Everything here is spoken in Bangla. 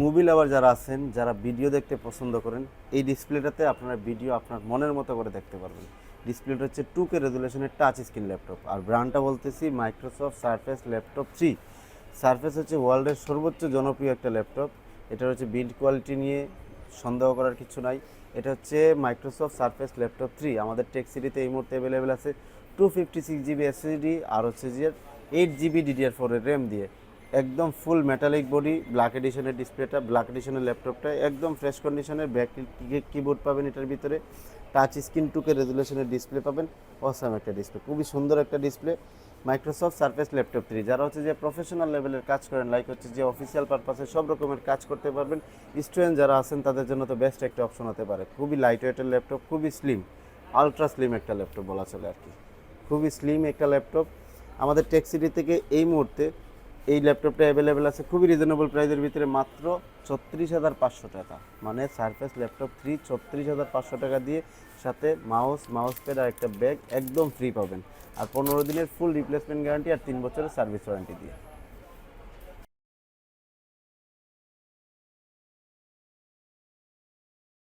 মুভি লাভার যারা আছেন, যারা ভিডিও দেখতে পছন্দ করেন, এই ডিসপ্লেটাতে আপনারা ভিডিও আপনার মনের মতো করে দেখতে পারবেন। ডিসপ্লেটা হচ্ছে টু কে রেজুলেশনের টাচ স্ক্রিন ল্যাপটপ আর ব্র্যান্ডটা বলতেছি Microsoft Surface laptop three Surface হচ্ছে ওয়ার্ল্ডের সর্বোচ্চ জনপ্রিয় একটা ল্যাপটপ এটা হচ্ছে বিল্ড কোয়ালিটি নিয়ে সন্দেহ করার কিছু নাই। এটা হচ্ছে মাইক্রোসফট সারফেস ল্যাপটপ থ্রি আমাদের টেক এই মুহূর্তে অ্যাভেলেবেল আছে। Two fifty six GB SSD আর হচ্ছে যে এইট জিবি ডিডিআর ফোরের র্যাম দিয়ে। একদম ফুল মেটালিক বডি ব্ল্যাক এডিশনের ডিসপ্লেটা ব্ল্যাক এডিশনের ল্যাপটপটা একদম ফ্রেশ কন্ডিশনের ব্যাক কিবোর্ড পাবেন এটার ভিতরে। টাচ স্ক্রিন টুকে রেজুলেশনের ডিসপ্লে পাবেন। অসাম একটা ডিসপ্লে খুবই সুন্দর একটা display Microsoft Surface laptop three যারা হচ্ছে যে প্রফেশনাল লেভেলের কাজ করেন লাইক হচ্ছে যে অফিসিয়াল পারপাসে সব রকমের কাজ করতে পারবেন স্টুডেন্ট যারা আছেন, তাদের জন্য তো বেস্ট একটা অপশন হতে পারে। খুবই লাইট ওয়েটের ল্যাপটপ খুবই স্লিম আলট্রা স্লিম একটা ল্যাপটপ বলা চলে আর কি। খুবই স্লিম একটা ল্যাপটপ আমাদের টেক সিটি থেকে এই মুহূর্তে এই ল্যাপটপটা অ্যাভেলেবেল আছে খুবই রিজনেবল প্রাইসের ভিতরে মাত্র ছত্রিশ হাজার পাঁচশো টাকা। মানে সারফেস ল্যাপটপ ফ্রি ছত্রিশ হাজার পাঁচশো টাকা দিয়ে সাথে মাউস মাউস প্যাড আর একটা ব্যাগ একদম ফ্রি পাবেন। আর পনেরো দিনের ফুল রিপ্লেসমেন্ট গ্যারান্টি আর তিন বছরের সার্ভিস ওয়ারেন্টি দিয়ে।